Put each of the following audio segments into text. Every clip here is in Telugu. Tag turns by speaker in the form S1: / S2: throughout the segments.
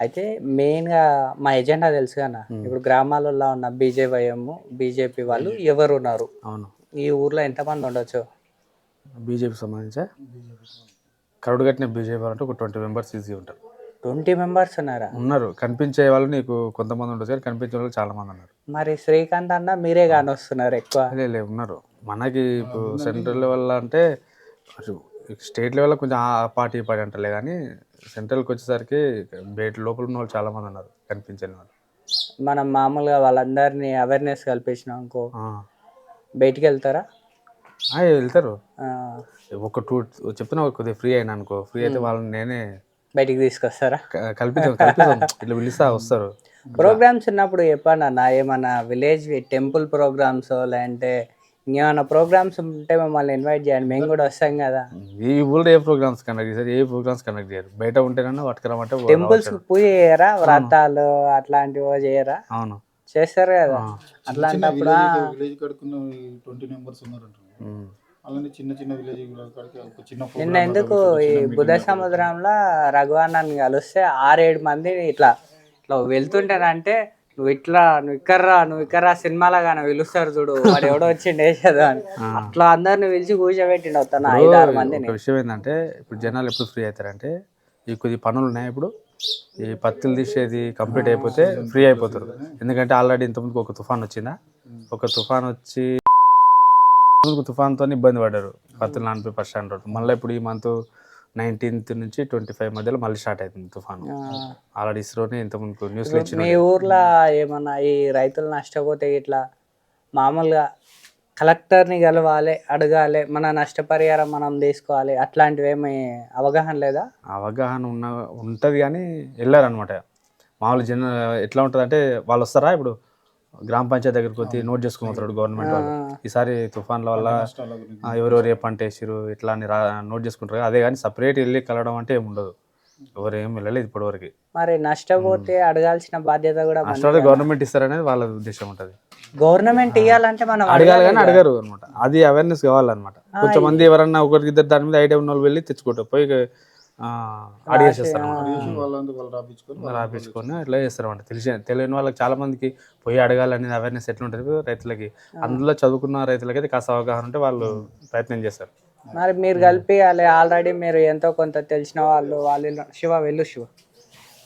S1: అయితే మెయిన్గా మా ఎజెండా తెలుసు కదా ఇప్పుడు గ్రామాలలో ఉన్న బీజేవైఎం బీజేపీ వాళ్ళు ఎవరు ఉన్నారు
S2: అవును.
S1: ఈ ఊర్లో ఎంతమంది ఉండొచ్చు?
S2: బీజేపీ సంబంధించా? కరుడు కట్టిన బీజేపీ అంటే ఒక ట్వంటీ మెంబర్స్ ఈజీ ఉంటారు.
S1: ట్వంటీ మెంబర్స్ ఉన్నారా?
S2: ఉన్నారు. కనిపించే వాళ్ళు నీకు కొంతమంది ఉండొచ్చు కానీ కనిపించే వాళ్ళు చాలా మంది ఉన్నారు.
S1: మరి శ్రీకాంత్ అన్న మీరే కాని వస్తున్నారు ఎక్కువ.
S2: లే లే ఉన్నారు. మనకి ఇప్పుడు సెంట్రల్ లెవెల్ అంటే స్టేట్ లెవెల్లో కొంచెం ఆ పార్టీ ఈ పార్టీ అంటలే కానీ సెంట్రల్కి వచ్చేసరికి బయట లోపల ఉన్న వాళ్ళు చాలా మంది ఉన్నారు కనిపించని వాళ్ళు.
S1: మనం మామూలుగా వాళ్ళందరినీ అవేర్నెస్ కల్పించినాం అనుకో. బయటికి వెళ్తారా?
S2: వెళ్తారు. ఒక టూ చెప్తున్నా కొద్దిగా ఫ్రీ అయినా అనుకో ఫ్రీ అయితే వాళ్ళని నేనే
S1: బయటికి తీసుకొస్తారా?
S2: కల్పిస్తాం కల్పిస్తాం ఇట్లా పిలుస్తా వస్తారు.
S1: ప్రోగ్రామ్స్ ఉన్నప్పుడు చెప్పండి అన్న ఏమన్నా విలేజ్ టెంపుల్ ప్రోగ్రామ్స్ లేదంటే ఇంకేమన్నా ప్రోగ్రామ్స్ ఉంటే మమ్మల్ని ఇన్వైట్ చేయండి. మేము కూడా వస్తాం కదా.
S2: ఈ ఊళ్ళో ఏ ప్రోగ్రామ్స్ కండక్ట్ చేశారు? ఏ ప్రోగ్రామ్స్ కండక్ట్ చేయరు? బయట ఉంటేనన్నా పట్టుకురమ్మంటే పో-
S1: టెంపుల్స్ పూజ చేయరా? వ్రతాలు అట్లాంటివి చేయరా?
S2: అవును.
S1: చేస్తారు కదా. అట్లాంటప్పుడు ఆ,
S3: విలేజ్ కడుకున్న ట్వంటీ మెంబర్స్ ఉన్నారు అంటున్నారు
S2: ఉమ్.
S3: అలానే చిన్న చిన్న విలేజ్ కాడికి ఒక చిన్న
S1: నిన్న ఎందుకు ఈ
S3: లాగా
S1: సముద్రంలో రఘువన్నని కలిస్తే ఆరేడు మంది ఇట్లా ఇట్లా వెళ్తుంటారంటే నువ్వు ఇట్లా నువ్వు ఇక్కర్రా నువ్వు ఇక్కర్రా సినిమాలో కానీ పిలుస్తారు చూడు. వాడు ఎవడో వచ్చిండు వేసేది అని. అట్లా అందరిని పిలిచి కూర్చోబెట్టిండు వస్తాను ఐదు ఆరు మందిని.
S2: విషయం ఏంటంటే ఇప్పుడు జనాలు ఎప్పుడు ఫ్రీ అవుతారంటే ఈ కొద్ది పనులు ఉన్నాయి ఇప్పుడు. ఈ పత్తులు తీసేది కంప్లీట్ అయిపోతే ఫ్రీ అయిపోతారు. ఎందుకంటే ఆల్రెడీ ఇంతకుముందుకు ఒక తుఫాన్ వచ్చిందా? ఒక తుఫాన్ వచ్చి తుఫాన్తో ఇబ్బంది పడ్డారు. పత్తులు నానిపోయి ఫస్ట్ స్టాండ్ రోడ్ మళ్ళీ ఇప్పుడు ఈ మంత్ నైన్టీన్త్ నుంచి ట్వంటీ ఫైవ్ మధ్యలో మళ్ళీ స్టార్ట్ అవుతుంది తుఫాన్. ఆల్రెడీ ఇస్రోనే ఇంతకుముందుకు న్యూస్లో ఇచ్చిన
S1: మీ ఊర్లో ఏమన్నా ఈ రైతులు నష్టపోతే ఇట్లా మామూలుగా కలెక్టర్ని కలవాలి అడగాలి మన నష్టపరిహారం మనం తీసుకోవాలి అట్లాంటివి ఏమి అవగాహన లేదా?
S2: అవగాహన ఉన్న ఉంటుంది కానీ వెళ్ళారనమాట మామూలు జన ఎట్లా ఉంటుంది అంటే వాళ్ళు వస్తారా ఇప్పుడు? గ్రామ పంచాయతీ దగ్గరికి వచ్చి నోట్ చేసుకుని పోతారు గవర్నమెంట్ వాళ్ళు. ఈసారి తుఫాన్ల వల్ల ఎవరెవరు ఏ పంట వేసిరు ఇట్లా అని రా నోట్ చేసుకుంటారు. అదే కానీ సపరేట్ వెళ్ళి కలవడం అంటే ఏమి ఉండదు. ఎవరు ఏం వెళ్ళలేదు ఇప్పటివరకు.
S1: మరి నష్టపోతే అడగాల్సిన బాధ్యత కూడా
S2: నష్టపోతే గవర్నమెంట్ ఇస్తారనేది వాళ్ళ ఉద్దేశం ఉంటుంది.
S1: గవర్నమెంట్ ఇవ్వాలంటే మనం
S2: అడగాలి కానీ అడగరు అనమాట అది అవేర్నెస్ కావాలన్నమాట. కొంచెం మంది ఎవరన్నా ఒకరికి ఇద్దరు దాని మీద ఐడియా ఉన్న వాళ్ళు వెళ్ళి తెచ్చుకుంటారు. పోయి అడిగేసేస్తారు
S3: రాపించుకొని
S2: ఇట్లా చేస్తారన్నమాట. తెలిసి తెలియని వాళ్ళకి చాలా మందికి పోయి అడగాలనేది అవేర్నెస్ ఎట్లా ఉంటుంది రైతులకి. అందులో చదువుకున్న రైతులకి అయితే కాస్త అవగాహన ఉంటే వాళ్ళు ప్రయత్నం చేస్తారు.
S1: మరి మీరు కలిపియాలి ఆల్రెడీ మీరు ఎంతో కొంత తెలిసిన వాళ్ళు వాళ్ళు శివ వెళ్ళు శివ.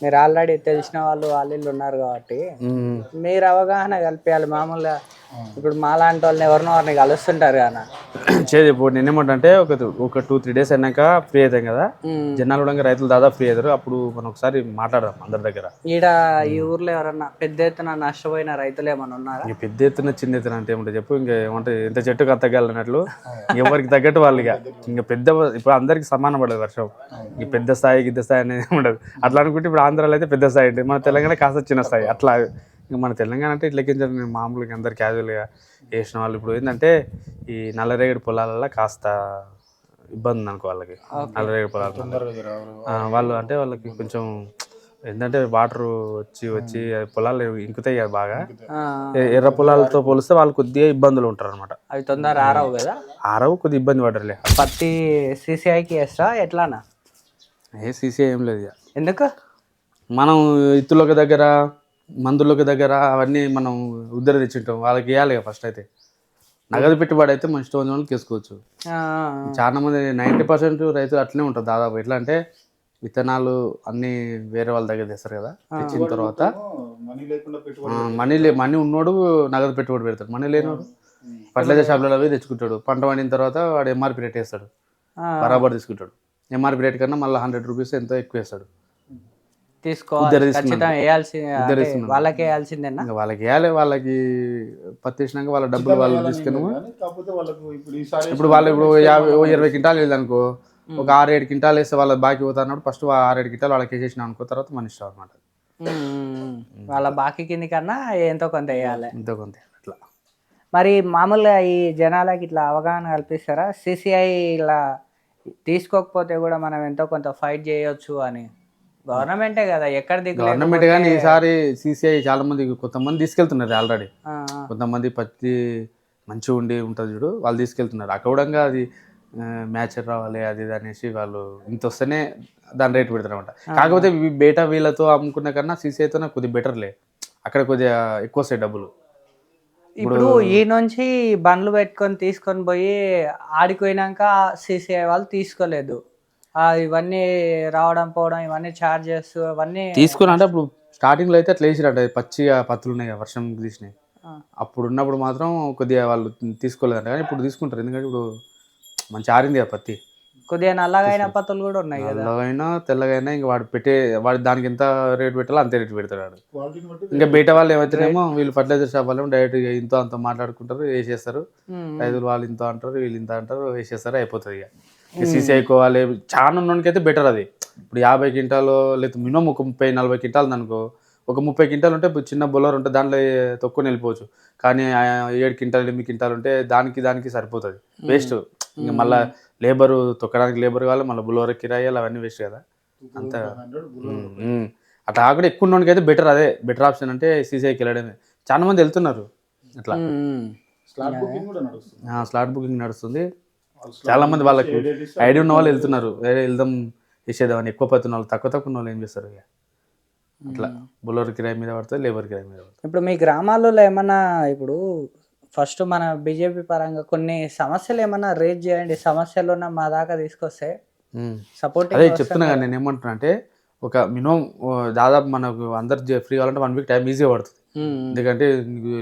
S1: మీరు ఆల్రెడీ తెలిసిన వాళ్ళు వాళ్ళు ఉన్నారు కాబట్టి మీరు అవగాహన కలిపియాలి. మామూలుగా ఇప్పుడు మాలాంటి వాళ్ళని ఎవరినో వారిని కలుస్తుంటారు కదా
S2: చేది ఇప్పుడు నేనేమంటే ఒక ఒక టూ త్రీ డేస్ అయినాక ఫ్రీ అవుతాం కదా. జనాలు కూడా రైతులు దాదాపు ఫ్రీ అవుతారు అప్పుడు మనం ఒకసారి మాట్లాడదాం అందరి దగ్గర.
S1: ఈడ ఈ ఊర్లో ఎవరన్నా పెద్ద ఎత్తున నష్టపోయిన రైతులు ఏమైనా ఉన్నారా?
S2: ఇంక పెద్ద ఎత్తున చిన్న ఎత్తున అంటే ఏమంటే చెప్పు? ఇంకా ఏమంటే ఎంత చెట్టుకు అన్నట్లు ఎవరికి తగ్గట్టు వాళ్ళు ఇక. ఇంకా పెద్ద ఇప్పుడు అందరికి సమానం పడదు వర్షం. ఇంక పెద్ద స్థాయి గిద్ద స్థాయి అనేది ఉండదు అట్లా అనుకుంటే ఇప్పుడు ఆంధ్రాలో అయితే పెద్ద స్థాయి ఉంటుంది మన తెలంగాణ కాస్త చిన్న స్థాయి. అట్లా ఇంకా మన తెలంగాణ అంటే ఇట్లా కింద మామూలుగా అందరు క్యాజువల్గా వేసిన వాళ్ళు ఇప్పుడు ఏంటంటే ఈ నల్లరేగడి పొలాలలో కాస్త ఇబ్బంది ఉంది అనుకో వాళ్ళకి నల్లరేగడి పొలాలు. వాళ్ళు అంటే వాళ్ళకి కొంచెం ఏంటంటే వాటర్ వచ్చి వచ్చి పొలాలు ఇంకుతాయి కదా బాగా. ఎర్ర పొలాలతో పోలిస్తే వాళ్ళు కొద్దిగా ఇబ్బందులు ఉంటారు అనమాట
S1: అవి తొందర ఆరవు కదా?
S2: ఆరవు కొద్దిగా ఇబ్బంది పడరులే.
S1: పత్తి సిసిఐకి వేస్తా ఎట్లానా?
S2: ఏ సీసీ ఏం లేదు ఇక.
S1: ఎందుకు?
S2: మనం ఇత్తులొక దగ్గర మందులొక దగ్గర అవన్నీ మనం ఉద్దర తెచ్చింటాం. వాళ్ళకి వేయాలి ఫస్ట్ అయితే. నగదు పెట్టుబడి అయితే మంచి తొమ్మిది వందలు తీసుకోవచ్చు
S1: ఆ,
S2: చాలా మంది నైంటీ పర్సెంట్ రైతులు అట్లనే ఉంటారు దాదాపు. ఎట్లా అంటే విత్తనాలు అన్నీ వేరే వాళ్ళ దగ్గర తెస్తారు కదా. తెచ్చిన తర్వాత
S3: మనీ
S2: మనీ లే మనీ ఉన్నోడు నగదు పెట్టుబడి పెడతాడు. మనీ లేనోడు ఫర్టిలైజర్ షాప్లలో పోయి తెచ్చుకుంటాడు. పంట పండిన తర్వాత వాడు ఎంఆర్పి రేట్ వేస్తాడు.
S1: ఆ,
S2: బరాబర్ తీసుకుంటాడు. ఎంఆర్పి రేట్ కన్నా మళ్ళీ హండ్రెడ్ రూపీస్ ఎంతో ఎక్కువ వేస్తాడు.
S1: తీసుకోవాలి. ఖచ్చితంగా వేయాల్సి. వాళ్ళకే వేయాల్సిందేనా?
S2: ఇంకా వాళ్ళకి వేయాలి వాళ్ళకి పత్తి వేసినాక వాళ్ళ డబ్బులు వాళ్ళు తీసుకుని
S3: కానీ కాకపోతే వాళ్ళకు ఇప్పుడు ఈసారి
S2: ఇప్పుడు వాళ్ళు ఇప్పుడు యాభై ఇరవై క్వింటాలు వేయాలనుకో ఒక ఆరు ఏడు క్వింటాలు వేస్తే వాళ్ళ బాకీ పోతున్నప్పుడు ఫస్ట్ ఆరు ఏడు క్వింటాలు వాళ్ళకి వేసేసిన అనుకో తర్వాత మన ఇష్టం అనమాట
S1: వాళ్ళ బాకీ కింది కన్నా ఎంతో కొంత వేయాలి.
S2: ఎంతో కొంత అట్లా.
S1: మరి మామూలుగా ఈ జనాలకి ఇట్లా అవగాహన కల్పిస్తారా? సిసిఐ ఇలా తీసుకోకపోతే కూడా మనం ఎంతో కొంత ఫైట్ చేయొచ్చు అని? గవర్నమెంటే కదా ఎక్కడ దిగు
S2: గవర్నమెంట్ కానీ ఈసారి సీసీఐ చాలా మంది కొంతమంది తీసుకెళ్తున్నారు ఆల్రెడీ. కొంతమంది పత్తి మంచిగా ఉండి ఉంటుంది చూడు వాళ్ళు తీసుకెళ్తున్నారు. అక్కడ కూడా అది మ్యాచ్ రావాలి అది ఇది అనేసి వాళ్ళు ఇంత వస్తేనే దాని రేట్ పెడతారనమాట కాకపోతే బేటా వీళ్ళతో అమ్ముకున్న కన్నా సీసీఐతోనే కొద్దిగా బెటర్లే అక్కడ కొద్దిగా ఎక్కువ వస్తాయి డబ్బులు.
S1: ఇప్పుడు ఈ నుంచి బండ్లు పెట్టుకొని తీసుకొని పోయి ఆడిపోయినాక సిసిఐ వాళ్ళు తీసుకోలేదు. ఇవన్నీ రావడం పోవడం ఇవన్నీ చార్జెస్ అవన్నీ
S2: తీసుకుని అంటే అప్పుడు స్టార్టింగ్లో అయితే అట్లా వేసిరంట పచ్చిగా పత్తులు ఉన్నాయి కదా, వర్షం తీసినాయి. అప్పుడు ఉన్నప్పుడు మాత్రం కొద్దిగా వాళ్ళు తీసుకోలేదంట. కానీ ఇప్పుడు తీసుకుంటారు. ఎందుకంటే ఇప్పుడు మంచి ఆరింది కదా పత్తి.
S1: కొద్దిగా నల్లగా అయిన పత్తులు కూడా ఉన్నాయి కదా.
S2: నల్లగైనా తెల్లగైనా ఇంకా వాడు పెట్టే వాడు దానికి ఎంత రేట్ పెట్టాలో అంతే రేట్ పెడతాడు వాడు. ఇంకా బయట వాళ్ళు ఏమైతేనేమో వీళ్ళు ఫర్టిలైజర్ షాప్ వాళ్ళు డైరెక్ట్ ఇంతో అంత మాట్లాడుకుంటారు వేసేస్తారు. రైతులు వాళ్ళు ఇంత అంటారు వీళ్ళు ఇంత అంటారు వేసేస్తారు అయిపోతుంది ఇక సీసీ అయిపోవాలి చాలా ఉన్నోనికైతే బెటర్ అది. ఇప్పుడు యాభై క్వింటాలు లేదా మినిమం ఒక ముప్పై నలభై క్వింటాలు అనుకో. ఒక ముప్పై క్వింటాలు ఉంటే ఇప్పుడు చిన్న బొల్లర్ ఉంటే దాంట్లో తొక్కుని వెళ్ళిపోవచ్చు. కానీ ఏడు క్వింటాలు ఎనిమిది క్వింటాలు ఉంటే దానికి దానికి సరిపోతుంది. వేస్ట్ ఇంకా మళ్ళీ లేబరు తొక్కడానికి లేబర్ కావాలి మళ్ళీ బులోర కిరాయాలు అవన్నీ వేస్ట్ కదా. అంతా. అట్లా కాకుండా ఎక్కువ ఉన్నోనికి అయితే బెటర్ అదే. బెటర్ ఆప్షన్ అంటే సీసీఐకి వెళ్ళడమే. చాలా మంది వెళ్తున్నారు. అట్లా.
S3: స్లాట్ బుకింగ్ నడుస్తుంది.
S2: చాలా మంది వాళ్ళకి ఐడియా ఉన్న వాళ్ళు వెళ్తున్నారు. వేరే వెళ్దాం వేసేద్దామని ఎక్కువ పత్తి ఉన్న వాళ్ళు తక్కువ తక్కువ ఉన్న వాళ్ళు ఏం చేస్తారు ఇక? అట్లా. బుల్లర్ కిరాయి మీద పడుతుంది లేబర్ కిరాయి మీద పడుతుంది
S1: ఇప్పుడు మీ గ్రామాలలో ఏమన్నా ఇప్పుడు ఫస్ట్ మన బీజేపీ పరంగా కొన్ని సమస్యలు ఏమన్నా రేజ్ చేయండి. సమస్యలు ఉన్న మా దాకా తీసుకొస్తే సపోర్ట్
S2: అదే చెప్తున్నా కానీ నేను ఏమంటున్నా అంటే ఒక మినిమం దాదాపు మనకు అందరు ఫ్రీ కావాలంటే వన్ వీక్ టైం ఈజీగా పడుతుంది. ఎందుకంటే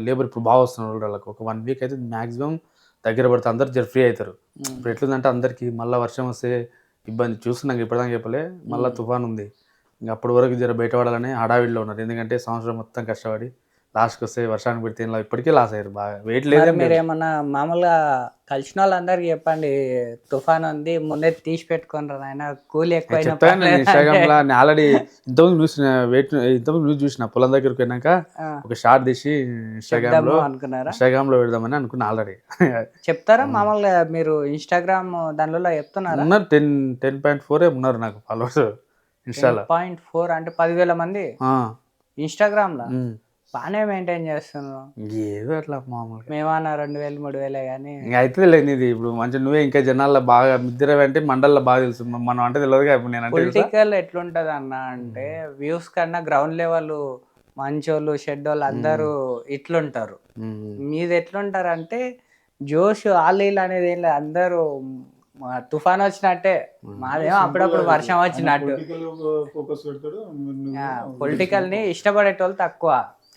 S2: లేబర్ ఇప్పుడు బాగా వస్తున్నారు వాళ్ళకి. ఒక వన్ వీక్ అయితే మాక్సిమం దగ్గర పడితే అందరు జర ఫ్రీ అవుతారు. ఇప్పుడు ఎట్లుందంటే అందరికి మళ్ళీ వర్షం వస్తే ఇబ్బంది చూస్తున్నాం ఇప్పటిదాకా చెప్పలే మళ్ళీ తుఫాన్ ఉంది ఇంకా అప్పటి వరకు జర బయటపడాలని హడావిడిలో ఉన్నారు. ఎందుకంటే సంవత్సరం మొత్తం కష్టపడి లాస్ట్కి వస్తే వర్షానికి పెడితే ఇప్పటికే లాస్ అయ్యారు. బాగా వెయిట్ లేదు
S1: మీరు ఏమన్నా మామూలుగా కలిసిన వాళ్ళందరికీ చెప్పండి తుఫాన్ ఉంది ముందే తీసి పెట్టుకుని ఆయన కూలి ఎక్కువైనా
S2: చెప్తా నేను ఆల్రెడీ ఇంతకుముందు న్యూస్ వెయిట్ ఇంతకుముందు న్యూస్ చూసిన పొలం దగ్గరికి పోయినాక ఒక షార్ట్ తీసి ఇన్స్టాగ్రామ్
S1: చెప్దాము
S2: లో
S1: అనుకున్నారా?
S2: ఇన్స్టాగ్రామ్లో పెడదామని అనుకున్నా ఆల్రెడీ
S1: చెప్తారా మామూలుగా మీరు ఇన్స్టాగ్రామ్ దానిలో చెప్తున్నారా?
S2: ఉన్నారు టెన్ టెన్ పాయింట్ ఫోర్ ఉన్నారు నాకు ఫాలోవర్స్ ఇన్స్టాలో
S1: పాయింట్ ఫోర్ అంటే పదివేల మంది?
S2: ఆ,
S1: ఇన్స్టాగ్రామ్లో?
S2: ఉమ్.
S1: బాగానే మెయింటైన్ చేస్తున్నారు
S2: ఏదో అట్లా మామూలుగా.
S1: మేమన్నా రెండు వేలు మూడు వేలే కానీ
S2: ఇంకా అయితే లేదు ఇది ఇప్పుడు మంచి నువ్వే ఇంకా జనాల్లో బాగా మిద్దర అంటే మండల్లో బాగా తెలుసు. మనం అంటే తెలియదు ఇప్పుడు నేను?
S1: పొలిటికల్ ఎట్లుంటది అన్న అంటే వ్యూస్ కన్నా గ్రౌండ్ లెవెల్ మంచోళ్ళు షెడ్డోళ్ళు అందరూ ఇట్లుంటారు. మీది ఎట్లుంటారు అంటే జోష్ ఆలీలు అనేది ఏం లేదు. అందరూ తుఫాన్ వచ్చినట్టే. మాదేమో అప్పుడప్పుడు వర్షం వచ్చినట్టు.
S3: పొలిటికల్ ఫోకస్ పెడతాడు. నువ్వు
S1: పొలిటికల్ని ఇష్టపడేటోళ్ళు తక్కువ.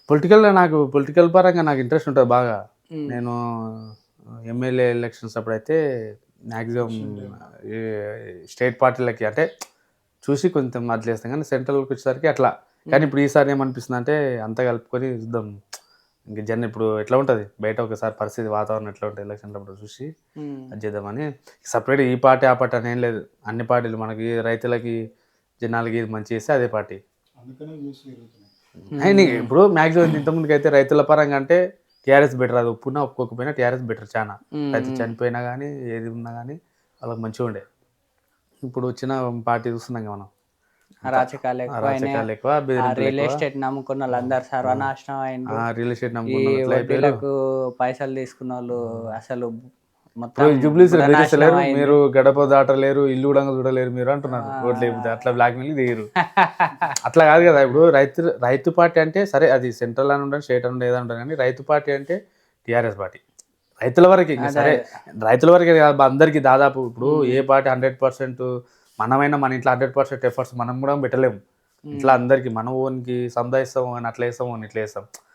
S2: పొలిటికల్ నాకు పొలిటికల్ పరంగా నాకు ఇంట్రెస్ట్ ఉంటుంది బాగా. నేను ఎమ్మెల్యే ఎలక్షన్స్ అప్పుడైతే మ్యాక్సిమం స్టేట్ పార్టీలకి అంటే చూసి కొంచెం అట్లేస్తాం కానీ సెంట్రల్కి వచ్చేసరికి అట్లా. కానీ ఇప్పుడు ఈసారి ఏమనిపిస్తుంది అంటే అంతా కలుపుకొని చూద్దాం. ఇంక జన్ ఇప్పుడు ఎట్లా ఉంటుంది? బయట ఒకసారి పరిస్థితి వాతావరణం ఎట్లా ఉంటుంది? ఎలక్షన్ అప్పుడు చూసి. అది చేద్దామని. సపరేట్ ఈ పార్టీ ఆ పార్టీ అని ఏం లేదు. అన్ని పార్టీలు మనకి రైతులకి జనాలకి ఇది మంచి చేస్తే అదే పార్టీ.
S3: అందుకనే
S2: అయినా ఇప్పుడు మ్యాక్సిమం ఇంతకుముందుకు అయితే రైతుల పరంగా అంటే టీఆర్ఎస్ బెటర్ అది ఒప్పున్నా ఒప్పుకోకపోయినా టీఆర్ఎస్ బెటర్ చాలా. రైతు చనిపోయినా కానీ ఏది ఉన్నా కానీ వాళ్ళకి మంచిగా ఉండే. ఇప్పుడు వచ్చిన పార్టీ చూస్తున్నాం మనం.
S1: అరాచకాలు
S2: ఎక్కువ
S1: రియల్ ఎస్టేట్ నమ్ముకున్న వాళ్ళందరూ సర్వనాశనం అయింది
S2: రియల్ ఎస్టేట్ నమ్ముకున్న
S1: పైసలు తీసుకున్న వాళ్ళు అసలు
S2: జూబ్లీస్. మీరు గడప దాటలేరు ఇల్లు కూడా చూడలేరు మీరు అంటున్నారు. ఓట్లు లేకపోతే అట్లా బ్లాక్ మెయిల్ దిగరు అట్లా కాదు కదా ఇప్పుడు రైతు రైతు పార్టీ అంటే సరే అది సెంట్రల్ అని ఉండదు స్టేట్ అని ఏదని ఉండదు కానీ రైతు పార్టీ అంటే టీఆర్ఎస్ పార్టీ. రైతుల వరకు సరే రైతుల వరకే కాదు అందరికీ దాదాపు ఇప్పుడు ఏ పార్టీ హండ్రెడ్ పర్సెంట్ మనమైనా మన ఇంట్లో హండ్రెడ్ పర్సెంట్ ఎఫర్ట్స్ మనం కూడా పెట్టలేము. ఇట్లా అందరికీ మన ఓన్కి సంపాదిస్తాం అని అట్లా వేస్తాం అని ఇట్లా వేస్తాం ఏదో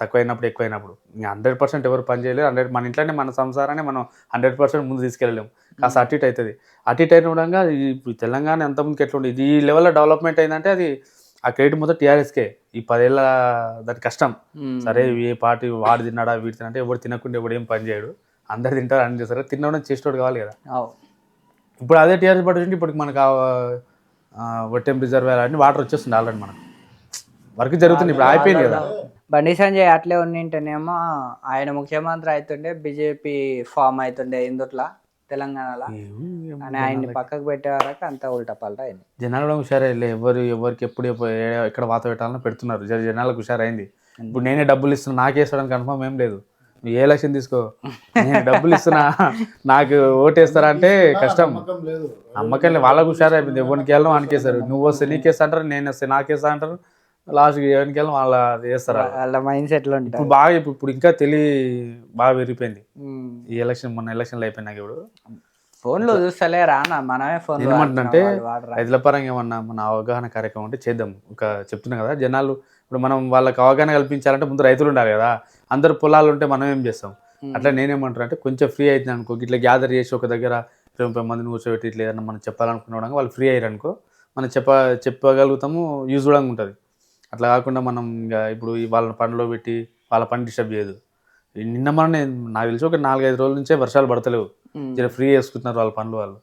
S2: తక్కువైనప్పుడు ఎక్కువైనప్పుడు. ఇంకా హండ్రెడ్ పర్సెంట్ ఎవరు పని చేయలేరు. హండ్రెడ్ మన ఇంట్లోనే మన సంసారాన్ని మనం హండ్రెడ్ పర్సెంట్ ముందు తీసుకెళ్ళలేము. కాస్త అటు ఇటు అవుతుంది అటు ఇటు అయిన విధంగా ఈ తెలంగాణ ఎంత ముందుకు ఎట్లా ఉండేది ఈ లెవెల్లో డెవలప్మెంట్ అయిందంటే అది ఆ క్రెడిట్ మొత్తం టీఆర్ఎస్కే. ఈ పదేళ్ళ దాని కష్టం. సరే ఏ పార్టీ వాడు తిన్నాడా వీడు తిన్నా అంటే ఎవడు తినకుండా ఎవడు ఏం పని చేయడు. అందరు తింటారు అని చేస్తారు. తినడం చేసేటోడు కావాలి కదా. ఇప్పుడు అదే టీఆర్ఎస్ పార్టీ ఉంటే ఇప్పుడు మనకు ఒట్టెం రిజర్వేర్ అన్ని వాటర్ వచ్చేస్తుంది ఆల్రెడీ మనకు. వర్క్ జరుగుతుంది ఇప్పుడు అయిపోయింది కదా.
S1: బండి సంజయ్ అట్లే ఉన్నింటేనేమో ఆయన ముఖ్యమంత్రి అవుతుండే బీజేపీ ఫామ్ అవుతుండే ఇందుట్లా తెలంగాణలో. ఆయన్ని పక్కకు పెట్టే వరకు అంతా ఉల్టా పల్టా అయింది.
S2: జనాలు కూడా హుషారైలే ఎవరు ఎవరికి ఎప్పుడు ఎక్కడ వాత పెట్టాలని పెడుతున్నారు. జర జనాలకు హుషారైంది. ఇప్పుడు నేనే డబ్బులు ఇస్తున్నా నాకే ఇస్తాడని కన్ఫర్మ్ ఏం లేదు. నువ్వు ఏ ఎలక్షన్ తీసుకో? నేను డబ్బులు ఇస్తున్నా నాకు ఓటేస్తారా అంటే కష్టం.
S3: నమ్మకం లేదు.
S2: అమ్మకాయలు వాళ్ళకు హుషారు అయిపోయింది ఎవరికి వెళ్ళడం వానికేస్తారు నువ్వు వస్తే నీకేస్తా అంటారు నేను వస్తే నాకేస్తా అంటారు. లాస్ట్కి ఎవరికి వెళ్ళడం వాళ్ళ వేస్తారు
S1: వాళ్ళ మైండ్ సెట్లు ఉంటాయి.
S2: ఇప్పుడు బాగా ఇప్పుడు ఇంకా తెలివి బాగా పెరిగిపోయింది. ఈ ఎలక్షన్ మొన్న ఎలక్షన్లు అయిపోయినాక ఇప్పుడు.
S1: ఫోన్లో చూస్తలే రానా మనమే ఫోన్
S2: ఏమంటుందంటే రైతుల పరంగా ఏమన్నా మన అవగాహన కార్యక్రమం అంటే చేద్దాం. ఒక చెప్తున్నా కదా జనాలు ఇప్పుడు మనం వాళ్ళకి అవగాహన కల్పించాలంటే ముందు రైతులు ఉండాలి కదా. అందరు పొలాలు ఉంటే మనం ఏం చేస్తాం? అట్లా నేనేమంటాను అంటే కొంచెం ఫ్రీ అవుతుంది అనుకో ఇట్లా గ్యాదర్ చేసి ఒక దగ్గర ఇరవై ముప్పై మందిని కూర్చోబెట్టి ఇట్లా ఏదైనా మనం చెప్పాలనుకున్న వాళ్ళు ఫ్రీ అయ్యారు అనుకో మనం చెప్ప చెప్పగలుగుతాము యూజ్ కూడా ఉంటుంది. అట్లా కాకుండా మనం ఇంకా ఇప్పుడు ఈ వాళ్ళ పనిలో పెట్టి వాళ్ళ పని డిస్టర్బ్ చేయదు. నిన్న మన నాకు తెలిసి ఒక నాలుగైదు రోజుల నుంచే వర్షాలు పడతలేవు. జర ఫ్రీ చేసుకుంటున్నారు వాళ్ళ పనులు వాళ్ళు.